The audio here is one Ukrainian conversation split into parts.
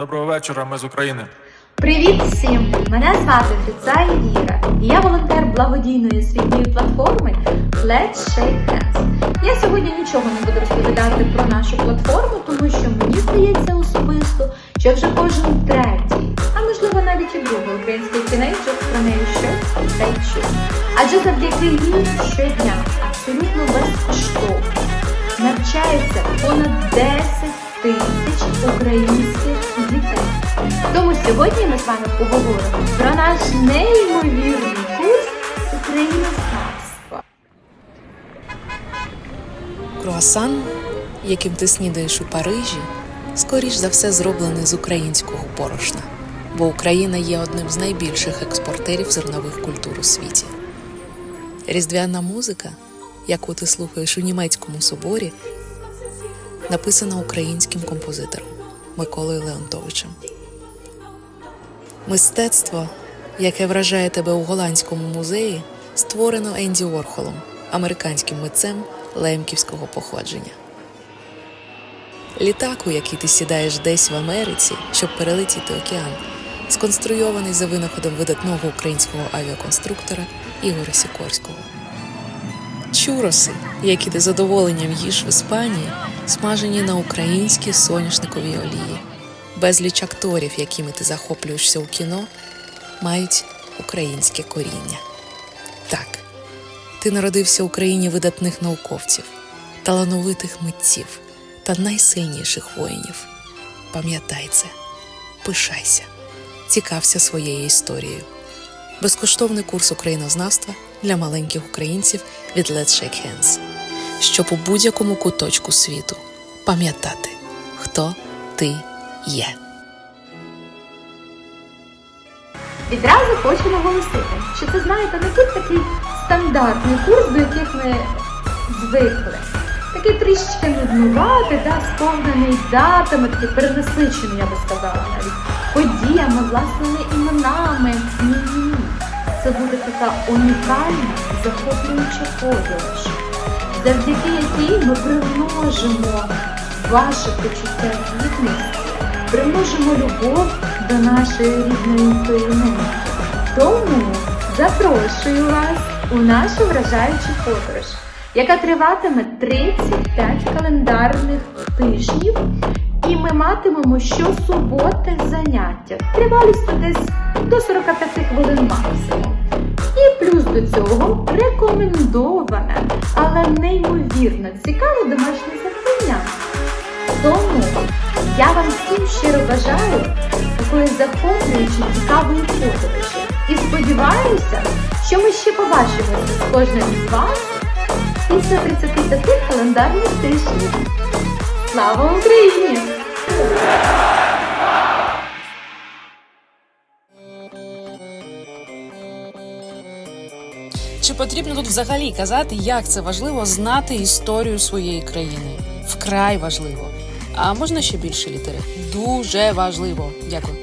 Доброго вечора, ми з України. Привіт всім! Мене звати Грицай Віра, і я волонтер благодійної освітньої платформи Let's Shake Hands. Я сьогодні нічого не буду розповідати про нашу платформу, тому що мені здається особисто, що вже кожен третій, а можливо навіть і другий український тінейджер про неї щось та й чує. Адже завдяки їй щодня абсолютно безкоштовно навчається понад 10 тисяч українських дітей. Тому сьогодні ми з вами поговоримо про наш неймовірний курс Українознавства. Круасан, яким ти снідаєш у Парижі, скоріш за все зроблений з українського борошна, бо Україна є одним з найбільших експортерів зернових культур у світі. Різдвяна музика, яку ти слухаєш у німецькому соборі, написана українським композитором Миколою Леонтовичем. Мистецтво, яке вражає тебе у голландському музеї, створено Енді Орхолом, американським митцем лемківського походження. Літак, у який ти сідаєш десь в Америці, щоб перелетіти океан, сконструйований за винаходом видатного українського авіаконструктора Ігоря Сікорського. Чуроси, які ти задоволенням їш в Іспанії, смажені на українській соняшниковій олії. Безліч акторів, якими ти захоплюєшся у кіно, мають українське коріння. Так, ти народився в Україні видатних науковців, талановитих митців та найсильніших воїнів. Пам'ятай це, пишайся, цікався своєю історією. Безкоштовний курс українознавства для маленьких українців від Let's Shake Hands, щоб у будь-якому куточку світу пам'ятати, хто ти є. Відразу хочу наголосити, що це знаєте не тут такий стандартний курс, до яких ми звикли. Такий трішечки нуднуватий, да, сповнений датами, такий перенасичений, я би сказала, навіть подіями, власними іменами. Ні-ні-ні. Це буде така унікальна, захоплююча подорож, завдяки якій ми примножимо ваше почуття гідності, примножимо любов до нашої рідної країни. Тому запрошую вас у нашу вражаючу подорож, яка триватиме 35 календарних тижнів, і ми матимемо щосуботи заняття. Тривалістю десь до 45 хвилин максимум. І плюс до цього рекомендоване, але неймовірно цікаве домашнє завдання. Тому я вам всім щиро бажаю такої захоплюючої цікавої подорожі. І сподіваюся, що ми ще побачимося з кожним із вас після 35 календарних тижнів. Слава Україні! Чи потрібно тут взагалі казати, як це важливо знати історію своєї країни? Вкрай важливо. А можна ще більше літери? Дуже важливо. Дякую.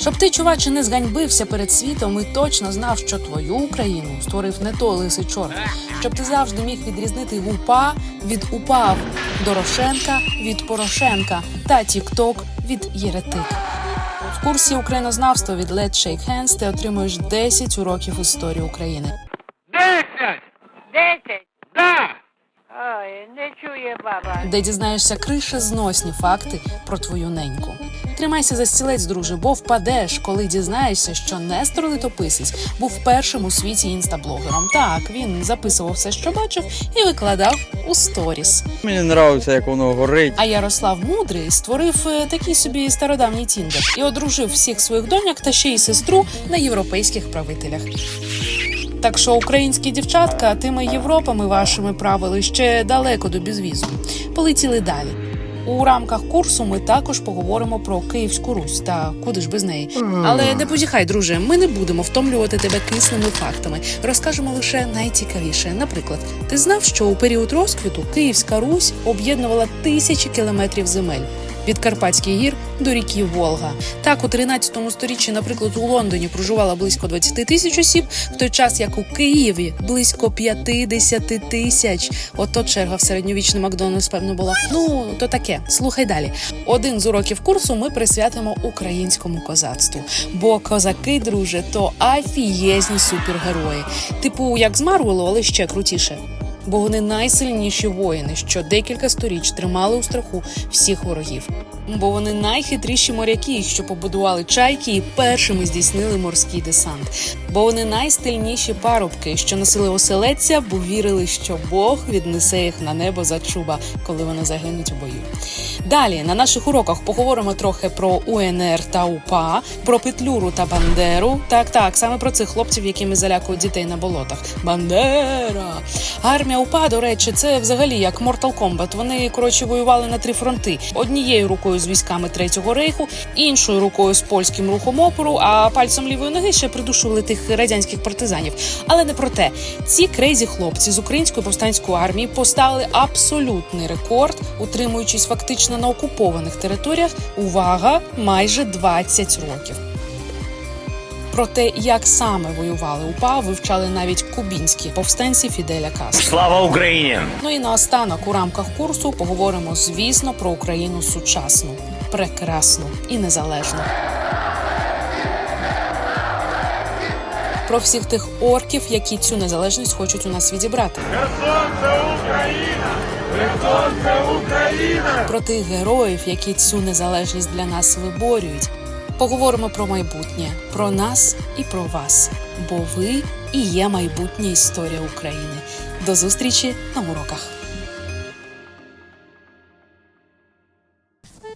Щоб ти, чуваче, не зганьбився перед світом і точно знав, що твою Україну створив не той лисий чорт. Щоб ти завжди міг відрізнити УПА від УПАВ, Дорошенка від Порошенка та Тікток від Єретик. В курсі українознавства від Let's Shake Hands ти отримуєш 10 уроків історії України. Десять! Десять. Да! Ой, не чує баба. Де дізнаєшся кришезносні факти про твою неньку. Тримайся за стілець, друже, бо впадеш, коли дізнаєшся, що Нестор Литописець був першим у світі інстаблогером. Так, він записував все, що бачив, і викладав у сторіс. Мені подобається, як воно горить. А Ярослав Мудрий створив е, такий собі стародавній тіндер і одружив всіх своїх доньок та ще й сестру на європейських правителях. Так що українські дівчатка тими Європами вашими правили ще далеко до безвізу. Полетіли далі. У рамках курсу ми також поговоримо про Київську Русь та куди ж без неї. Але не позіхай, друже, ми не будемо втомлювати тебе кисними фактами. Розкажемо лише найцікавіше. Наприклад, ти знав, що у період розквіту Київська Русь об'єднувала тисячі кілометрів земель. Від Карпатських гір до ріки Волга. Так, у 13 сторіччі, наприклад, у Лондоні проживало близько 20 тисяч осіб, в той час як у Києві близько 50 тисяч. Ото черга в середньовічний Макдональдс, певно, була. Ну то таке. Слухай далі. Один з уроків курсу ми присвятимо українському козацтву. Бо козаки, друже, то афієзні супергерої. Типу, як з Марвелу, але ще крутіше. Бо вони найсильніші воїни, що декілька сторіч тримали у страху всіх ворогів. Бо вони найхитріші моряки, що побудували чайки і першими здійснили морський десант. Бо вони найстильніші парубки, що носили оселедця, бо вірили, що Бог віднесе їх на небо за чуба, коли вони загинуть у бою. Далі на наших уроках поговоримо трохи про УНР та УПА, про Петлюру та Бандеру. Так, так, саме про цих хлопців, якими залякують дітей на болотах. Бандера! Армія УПА, до речі, це взагалі як Mortal Kombat. Вони коротше воювали на три фронти: однією рукою з військами Третього рейху, іншою рукою з польським рухом опору, а пальцем лівої ноги ще придушували тих радянських партизанів. Але не про те. Ці крейзі хлопці з української повстанської армії поставили абсолютний рекорд, утримуючись фактично на окупованих територіях. Увага, майже 20 років. Про те, як саме воювали УПА, вивчали навіть кубінські повстанці Фіделя Кастро. Слава Україні! Ну і наостанок у рамках курсу поговоримо, звісно, про Україну сучасну, прекрасну і незалежну. Про всіх тих орків, які цю незалежність хочуть у нас відібрати. Про тих героїв, які цю незалежність для нас виборюють. Поговоримо про майбутнє, про нас і про вас, бо ви і є майбутня історія України. До зустрічі на уроках.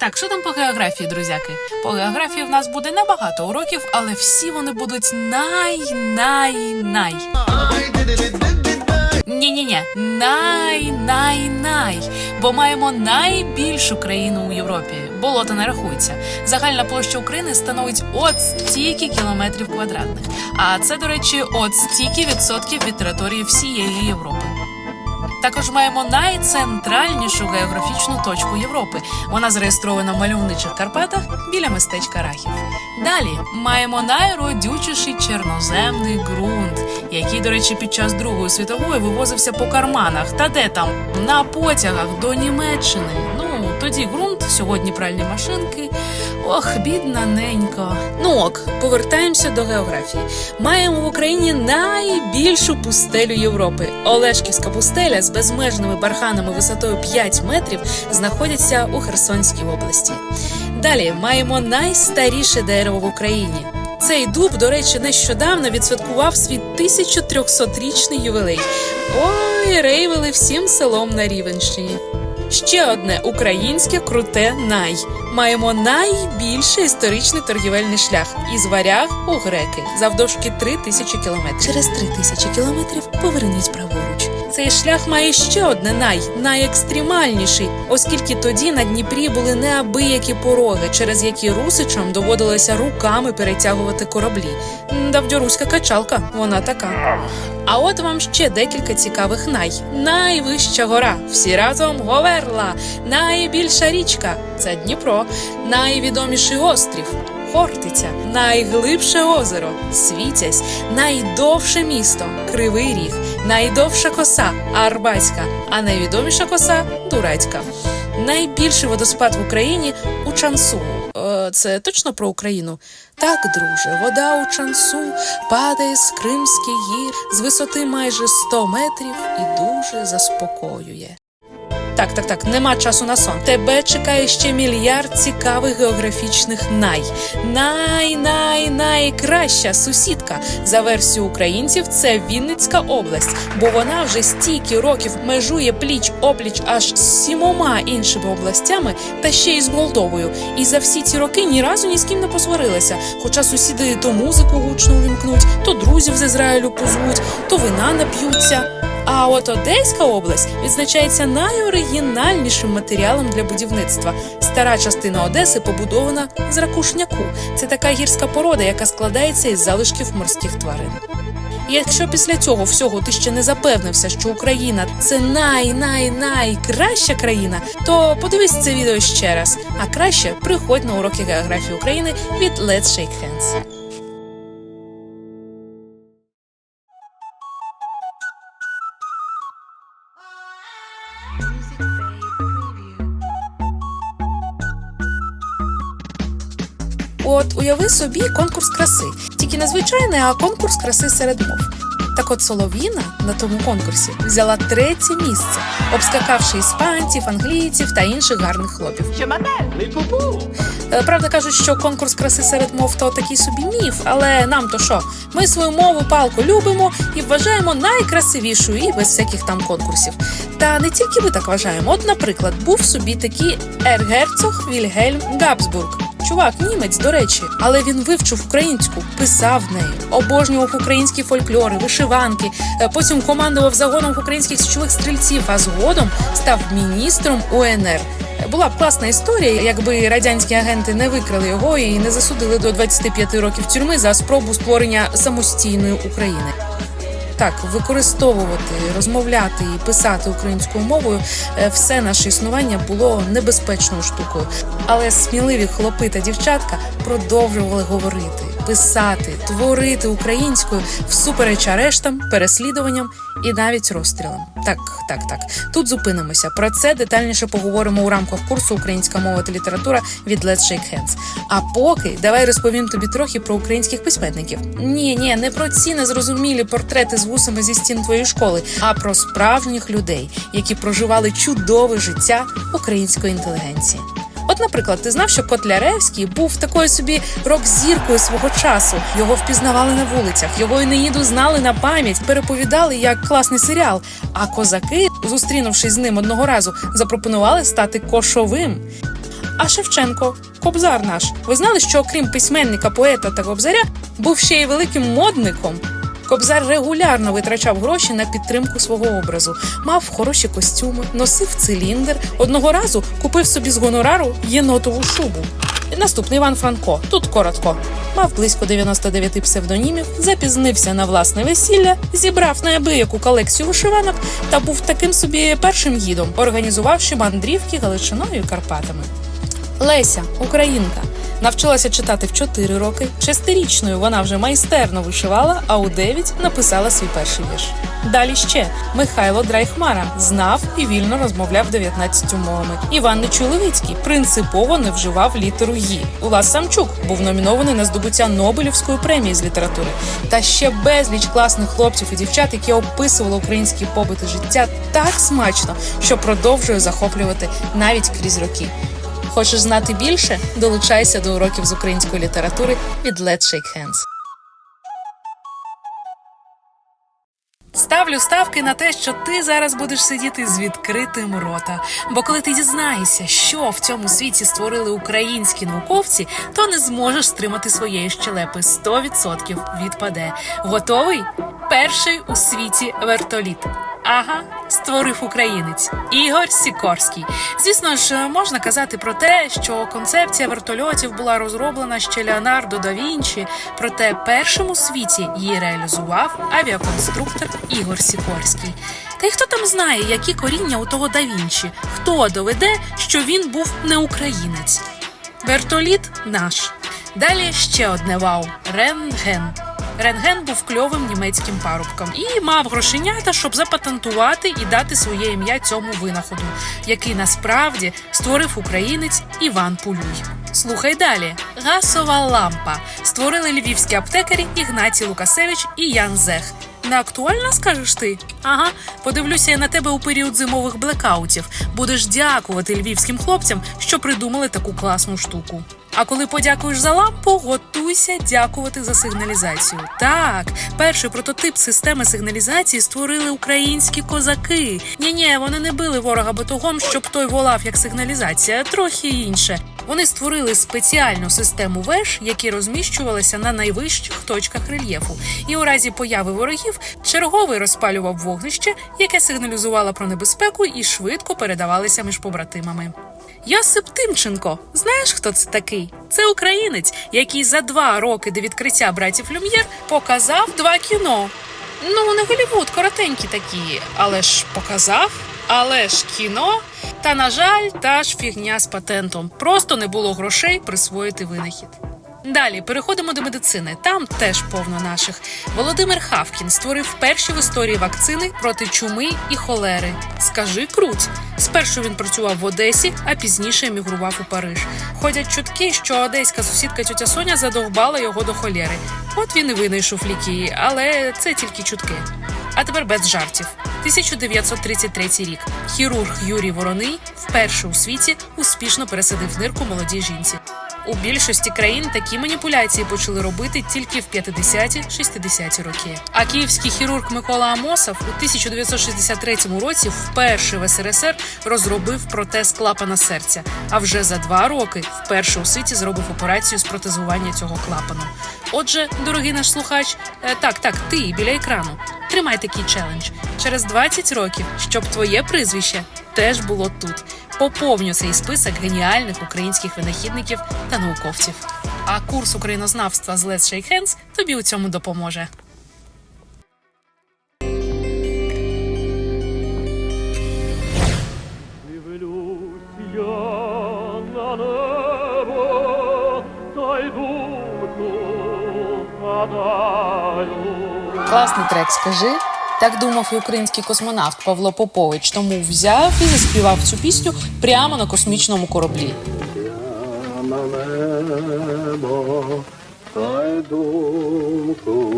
Так, що там по географії, друзяки? По географії в нас буде небагато уроків, але всі вони будуть най-най-най. Ні-ні-ні, най-най-най. Бо маємо найбільшу країну у Європі. Болото не рахується. Загальна площа України становить от стільки кілометрів квадратних. А це, до речі, от стільки відсотків від території всієї Європи. Також маємо найцентральнішу географічну точку Європи. Вона зареєстрована в мальовничих Карпатах біля містечка Рахів. Далі маємо найродючіший чорноземний ґрунт, який, до речі, під час Другої світової вивозився по карманах. Та де там на потягах до Німеччини. Ну тоді ґрунт, сьогодні пральні машинки. Ох, бідна ненька. Ну ок, повертаємося до географії. Маємо в Україні найбільшу пустелю Європи. Олешківська пустеля з безмежними барханами висотою 5 метрів знаходиться у Херсонській області. Далі маємо найстаріше дерево в Україні. Цей дуб, до речі, нещодавно відсвяткував свій 1300-річний ювілей. Ой, рейвели всім селом на Рівенщині. Ще одне українське круте най. Маємо найбільший історичний торгівельний шлях із варяг у греки завдовжки 3 тисячі кілометрів. Через 3 тисячі кілометрів поверніть праворуч. Цей шлях має ще одне най найекстремальніший, оскільки тоді на Дніпрі були неабиякі пороги, через які русичам доводилося руками перетягувати кораблі. Давдьоруська качалка, вона така. А от вам ще декілька цікавих най. Найвища гора. Всі разом Говерла. Найбільша річка це Дніпро. Найвідоміший острів. Хортиця, найглибше озеро Світязь, найдовше місто Кривий Ріг, найдовша коса Арбатська, а найвідоміша коса Турецька. Найбільший водоспад в Україні у Чансу. Е, Це точно про Україну? Так, друже, вода у Чансу падає з Кримських гір з висоти майже 100 метрів і дуже заспокоює. Так, так, так, нема часу на сон. Тебе чекає ще мільярд цікавих географічних най. Най, най, найкраща сусідка за версією українців. Це Вінницька область, бо вона вже стільки років межує пліч опліч аж з сімома іншими областями, та ще й з Молдовою. І за всі ці роки ні разу ні з ким не посварилася. Хоча сусіди то музику гучно увімкнуть, то друзів з Ізраїлю позвуть, то вина нап'ються. А от Одеська область відзначається найоригінальнішим матеріалом для будівництва. Стара частина Одеси побудована з ракушняку. Це така гірська порода, яка складається із залишків морських тварин. Якщо після цього всього ти ще не запевнився, що Україна це най-най-найкраща країна, то подивись це відео ще раз. А краще приходь на уроки географії України від Let's Shake Hands. От уяви собі конкурс краси, тільки не звичайний, а конкурс краси серед мов. Так от Солов'їна на тому конкурсі взяла третє місце, обскакавши іспанців, англійців та інших гарних хлопів. Е, Правда кажуть, що конкурс краси серед мов то такий собі міф, але нам то що? Ми свою мову палку любимо і вважаємо найкрасивішою і без всяких там конкурсів. Та не тільки ми так вважаємо. От, наприклад, був собі такий ергерцог Вільгельм Габсбург. Чувак, німець, до речі, але він вивчив українську, писав нею, обожнював українські фольклори, вишиванки. е, Потім командував загоном українських січових стрільців, а згодом став міністром УНР. Була б класна історія, якби радянські агенти не викрали його і не засудили до 25 років тюрми за спробу створення самостійної України. Так, використовувати, розмовляти і писати українською мовою е, все наше існування було небезпечною штукою. Але сміливі хлопи та дівчатка продовжували говорити, писати, творити українською всупереч арештам, переслідуванням і навіть розстрілам. Так, так, так. Тут зупинимося. Про це детальніше поговоримо у рамках курсу Українська мова та література від Let's Shake Hands. А поки давай розповім тобі трохи про українських письменників. Ні, ні, не про ці незрозумілі портрети з вусами зі стін твоєї школи, а про справжніх людей, які проживали чудове життя української інтелігенції. От, наприклад, ти знав, що Котляревський був такою собі рок-зіркою свого часу. Його впізнавали на вулицях, його Енеїду знали на пам'ять, переповідали як класний серіал. А козаки, зустрінувшись з ним одного разу, запропонували стати кошовим. А Шевченко, кобзар наш, ви знали, що окрім письменника, поета та кобзаря, був ще й великим модником. Кобзар регулярно витрачав гроші на підтримку свого образу, мав хороші костюми, носив циліндр. Одного разу купив собі з гонорару єнотову шубу. Наступний Іван Франко. Тут коротко. Мав близько 99 псевдонімів, запізнився на власне весілля, зібрав неабияку колекцію вишиванок та був таким собі першим гідом, організувавши мандрівки Галичиною і Карпатами. Леся, українка, навчилася читати в 4 роки. Шестирічною вона вже майстерно вишивала, а у 9 написала свій перший вірш. Далі ще Михайло Драйхмара знав і вільно розмовляв 19 мовами. Іван Нечуй-Левицький принципово не вживав літеру «ї». Улас Самчук був номінований на здобуття Нобелівської премії з літератури. Та ще безліч класних хлопців і дівчат, які описували український побит і життя так смачно, що продовжує захоплювати навіть крізь роки. Хочеш знати більше? Долучайся до уроків з української літератури від Let's Shake Hands. Ставлю ставки на те, що ти зараз будеш сидіти з відкритим рота. Бо коли ти дізнаєшся, що в цьому світі створили українські науковці, то не зможеш стримати своєї щелепи 100% відпаде. Готовий? Перший у світі вертоліт. Ага, створив українець Ігор Сікорський. Звісно ж, можна казати про те, що концепція вертольотів була розроблена ще Леонардо да Вінчі, проте першим у світі її реалізував авіаконструктор Ігор Сікорський. Та й хто там знає, які коріння у того да Вінчі? Хто доведе, що він був не українець? Вертоліт наш. Далі ще одне вау рентген. Рентген був кльовим німецьким парубком і мав грошенята, щоб запатентувати і дати своє ім'я цьому винаходу, який насправді створив українець Іван Пулюй. Слухай далі: газова лампа створили львівські аптекарі Ігнатій Лукасевич і Ян Зех. Не актуальна, скажеш ти? Ага, подивлюся я на тебе у період зимових блекаутів. Будеш дякувати львівським хлопцям, що придумали таку класну штуку. А коли подякуєш за лампу, готуйся дякувати за сигналізацію. Так, перший прототип системи сигналізації створили українські козаки. Ні, ні, вони не били ворога батогом, щоб той волав як сигналізація, трохи інше. Вони створили спеціальну систему веж, які розміщувалися на найвищих точках рельєфу. І у разі появи ворогів черговий розпалював вогнище, яке сигналізувало про небезпеку і швидко передавалися між побратимами. Йосип Тимченко, знаєш, хто це такий? Це українець, який за два роки до відкриття братів Люм'єр показав два кіно. Ну, не Голівуд, коротенькі такі, але ж показав, але ж кіно. Та, на жаль, та ж фігня з патентом. Просто не було грошей присвоїти винахід. Далі переходимо до медицини. Там теж повно наших. Володимир Хавкін створив перші в історії вакцини проти чуми і холери. Скажи круть. Спершу він працював в Одесі, а пізніше емігрував у Париж. Ходять чутки, що одеська сусідка тьотя Соня задовбала його до холєри. От він і винайшов ліки, але це тільки чутки. А тепер без жартів. 1933 рік. Хірург Юрій Вороний вперше у світі успішно пересадив нирку молодій жінці. У більшості країн такі маніпуляції почали робити тільки в 50-60-ті роки. А київський хірург Микола Амосов у 1963 році вперше в СРСР розробив протез клапана серця. А вже за два роки вперше у світі зробив операцію з протезування цього клапану. Отже, дорогий наш слухач, е, так, так, ти біля екрану. Тримай такий челендж через 20 років, щоб твоє прізвище теж було тут. Поповню цей список геніальних українських винахідників та науковців. А курс українознавства з Let's Shake Hands тобі у цьому допоможе. Класний трек, скажи. Так думав і український космонавт Павло Попович, тому взяв і заспівав цю пісню прямо на космічному кораблі. На небо, та й думку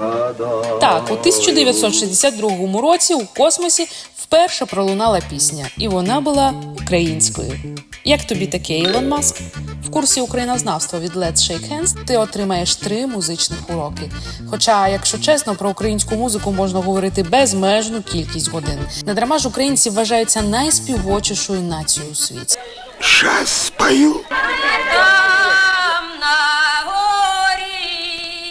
гадаю. Так, у 1962 році у космосі вперше пролунала пісня, і вона була українською. Як тобі таке, Ілон Маск? В курсі українознавства від Let's Shake Hands ти отримаєш три музичних уроки. Хоча, якщо чесно, про українську музику можна говорити безмежну кількість годин. Недарма ж українці вважаються найспівочішою нацією у світі. Сейчас спою.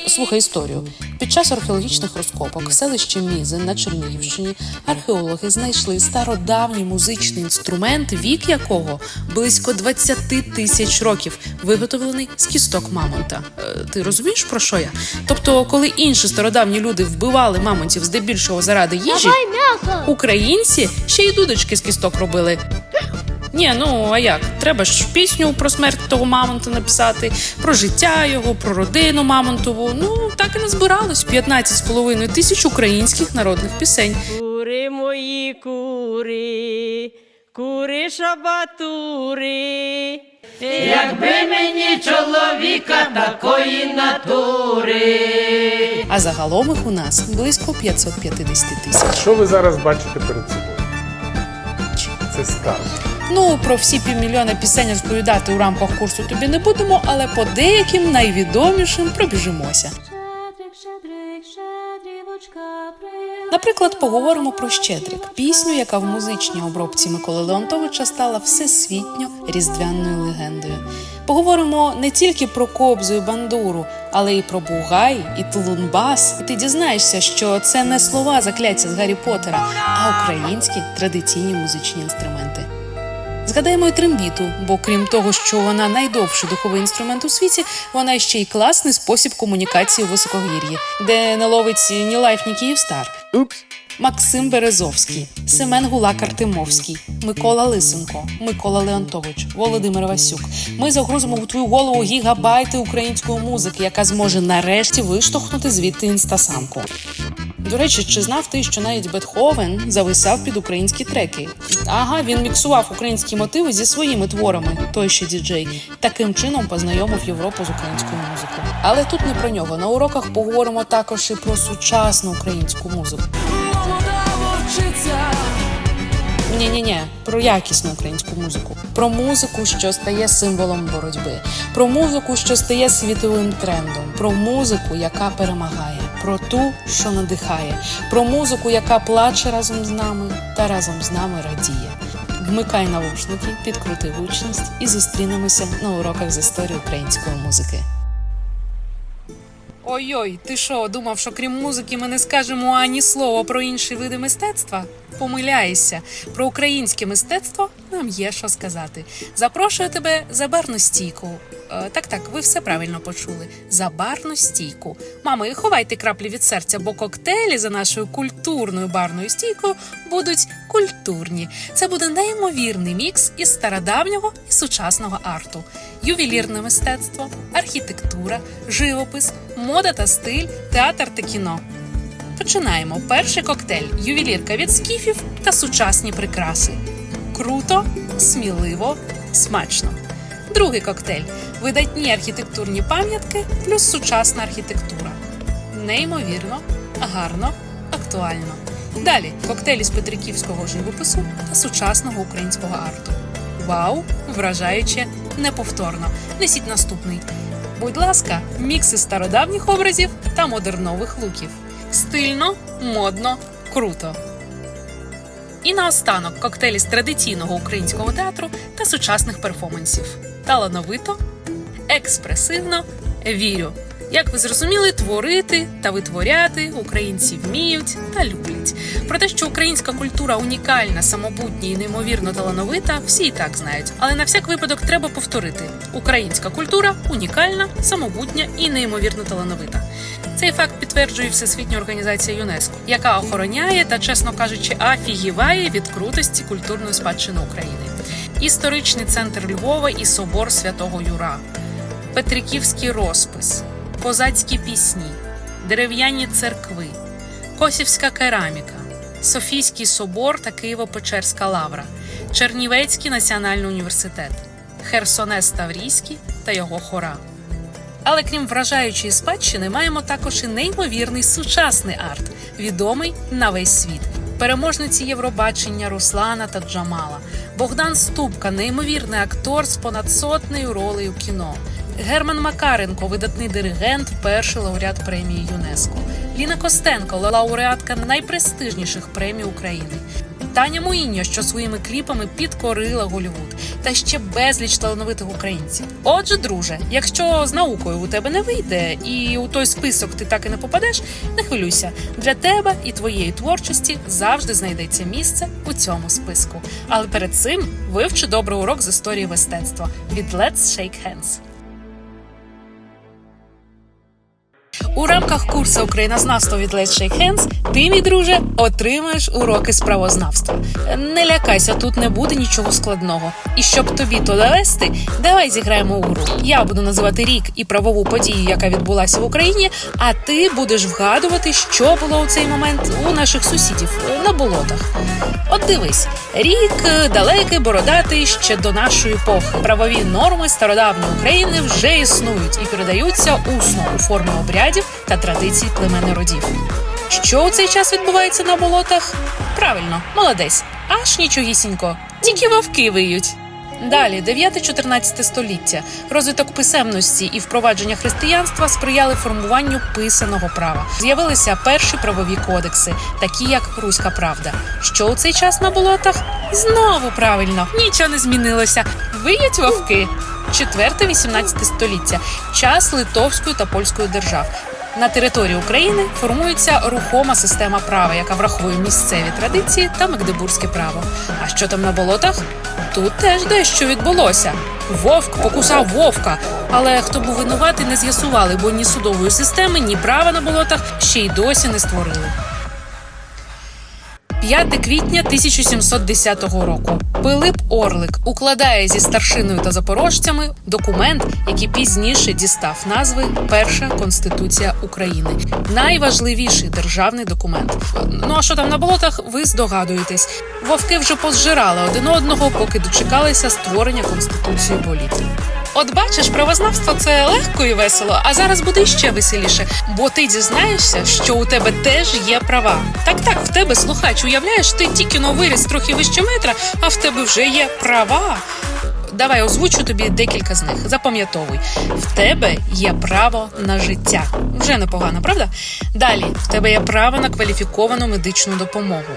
Слухай історію. Під час археологічних розкопок в селищі Мізин на Чернігівщині археологи знайшли стародавній музичний інструмент, вік якого близько 20 тисяч років, виготовлений з кісток мамонта. Е, ти розумієш про що я? Тобто, коли інші стародавні люди вбивали мамонтів здебільшого заради їжі, українці ще й дудочки з кісток робили. Ні, ну а як? Треба ж пісню про смерть того мамонта написати, про життя його, про родину мамонтову. Ну так і назбиралось 15,5 тисяч українських народних пісень. Кури мої кури, кури шабатури. Якби мені чоловіка такої натури. А загалом їх у нас близько 550 тисяч. Що ви зараз бачите перед собою? Це скарб. Ну про всі півмільйона пісень розповідати у рамках курсу тобі не будемо, але по деяким найвідомішим пробіжимося. Наприклад, поговоримо про Щедрик, пісню, яка в музичній обробці Миколи Леонтовича стала всесвітньо різдвяною легендою. Поговоримо не тільки про кобзу і бандуру, але й про бугай і тулунбас. І ти дізнаєшся, що це не слова закляття з Гаррі Поттера, а українські традиційні музичні інструменти. Згадаємо й трембіту, бо крім того, що вона найдовший духовий інструмент у світі, вона ще й класний спосіб комунікації у високогір'ї, де не ловить ні лайф, ні Київстар. Упс. Максим Березовський, Семен Гулак Артемовський, Микола Лисенко, Микола Леонтович, Володимир Васюк. Ми загрузимо в твою голову гігабайти української музики, яка зможе нарешті виштовхнути звідти інстасамку. До речі, чи знав ти, що навіть Бетховен зависав під українські треки? Ага, він міксував українські мотиви зі своїми творами, той ще діджей. Таким чином познайомив Європу з українською музикою. Але тут не про нього. На уроках поговоримо також і про сучасну українську музику. Ні, ні, ні, про якісну українську музику, про музику, що стає символом боротьби, про музику, що стає світовим трендом, про музику, яка перемагає, про ту, що надихає, про музику, яка плаче разом з нами та разом з нами радіє. Вмикай навушники, підкрути гучність і зустрінемося на уроках з історії української музики. Ой-ой, ти що, думав, що крім музики ми не скажемо ані слова про інші види мистецтва? Помиляєшся. Про українське мистецтво нам є що сказати. Запрошую тебе за барну стійку. Е, Так, так, ви все правильно почули. За барну стійку. Мамо, і ховайте краплі від серця, бо коктейлі за нашою культурною барною стійкою будуть культурні. Це буде неймовірний мікс із стародавнього і сучасного арту, ювелірне мистецтво, архітектура, живопис, мода та стиль, театр та кіно. Починаємо. Перший коктейль ювелірка від скіфів та сучасні прикраси. Круто, сміливо, смачно. Другий коктейль видатні архітектурні пам'ятки плюс сучасна архітектура. Неймовірно, гарно, актуально. Далі коктейлі з петриківського живопису та сучасного українського арту. Вау! Вражаюче, неповторно. Несіть наступний. Будь ласка, мікси стародавніх образів та модернових луків. Стильно, модно, круто. І наостанок коктейлі з традиційного українського театру та сучасних перформансів. Талановито, експресивно, вірю. Як ви зрозуміли, творити та витворяти українці вміють та люблять. Про те, що українська культура унікальна, самобутня і неймовірно талановита, всі і так знають. Але на всяк випадок треба повторити: українська культура унікальна, самобутня і неймовірно талановита. Цей факт підтверджує Всесвітня організація ЮНЕСКО, яка охороняє та, чесно кажучи, афігіває від крутості культурної спадщини України. Історичний центр Львова і собор святого Юра, Петриківський розпис, козацькі пісні, дерев'яні церкви, Косівська кераміка, Софійський собор та Києво-Печерська лавра, Чернівецький національний університет, Херсонес Таврійський та його хора. Але крім вражаючої спадщини, маємо також і неймовірний сучасний арт, відомий на весь світ. Переможниці Євробачення Руслана та Джамала, Богдан Ступка, неймовірний актор з понад сотнею ролей у кіно. Герман Макаренко, видатний диригент, перший лауреат премії ЮНЕСКО. Ліна Костенко, лауреатка найпрестижніших премій України. Таня Муїньо, що своїми кліпами підкорила Голівуд, та ще безліч талановитих українців. Отже, друже, якщо з наукою у тебе не вийде, і у той список ти так і не попадеш, не хвилюйся. Для тебе і твоєї творчості завжди знайдеться місце у цьому списку. Але перед цим вивчи добрий урок з історії мистецтва від Let's Shake Hands. У рамках курсу Українознавства від Let's Shake Hands ти, мій друже, отримаєш уроки з правознавства. Не лякайся, тут не буде нічого складного. І щоб тобі то довести, давай зіграємо у гру. Я буду називати рік і правову подію, яка відбулася в Україні, а ти будеш вгадувати, що було у цей момент у наших сусідів на болотах. От дивись, рік далекий, бородатий ще до нашої епохи. Правові норми стародавньої України вже існують і передаються усно у формі обрядів та традицій племен родів. Що у цей час відбувається на болотах? Правильно, молодець, аж нічогісінько, тільки вовки виють. Далі, 9-14 століття, розвиток писемності і впровадження християнства сприяли формуванню писаного права. З'явилися перші правові кодекси, такі як Руська Правда. Що у цей час на болотах? Знову правильно, нічого не змінилося. Виють вовки. 4-18 століття час литовської та польської держав. На території України формується рухома система права, яка враховує місцеві традиції та магдебурзьке право. А що там на болотах? Тут теж дещо відбулося. Вовк покусав вовка, але хто був винуватий, не з'ясували, бо ні судової системи, ні права на болотах ще й досі не створили. 5 квітня 1710 року Пилип Орлик укладає зі старшиною та запорожцями документ, який пізніше дістав назви Перша Конституція України. Найважливіший державний документ. Ну а що там на болотах? Ви здогадуєтесь. Вовки вже позжирали один одного, поки дочекалися створення конституції боліт. От бачиш, правознавство це легко і весело, а зараз буде ще веселіше, бо ти дізнаєшся, що у тебе теж є права. Так, так, в тебе слухач, уявляєш, ти тільки но виріс трохи вище метра, а в тебе вже є права. Давай озвучу тобі декілька з них. Запам'ятовуй, в тебе є право на життя. Вже непогано, правда? Далі в тебе є право на кваліфіковану медичну допомогу,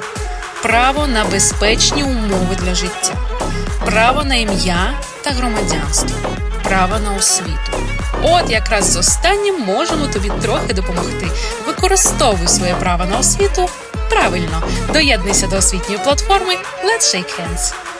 право на безпечні умови для життя, право на ім'я та громадянство, право на освіту. От якраз з останнім можемо тобі трохи допомогти. Використовуй своє право на освіту Правильно, доєднуйся до освітньої платформи Let's Shake Hands.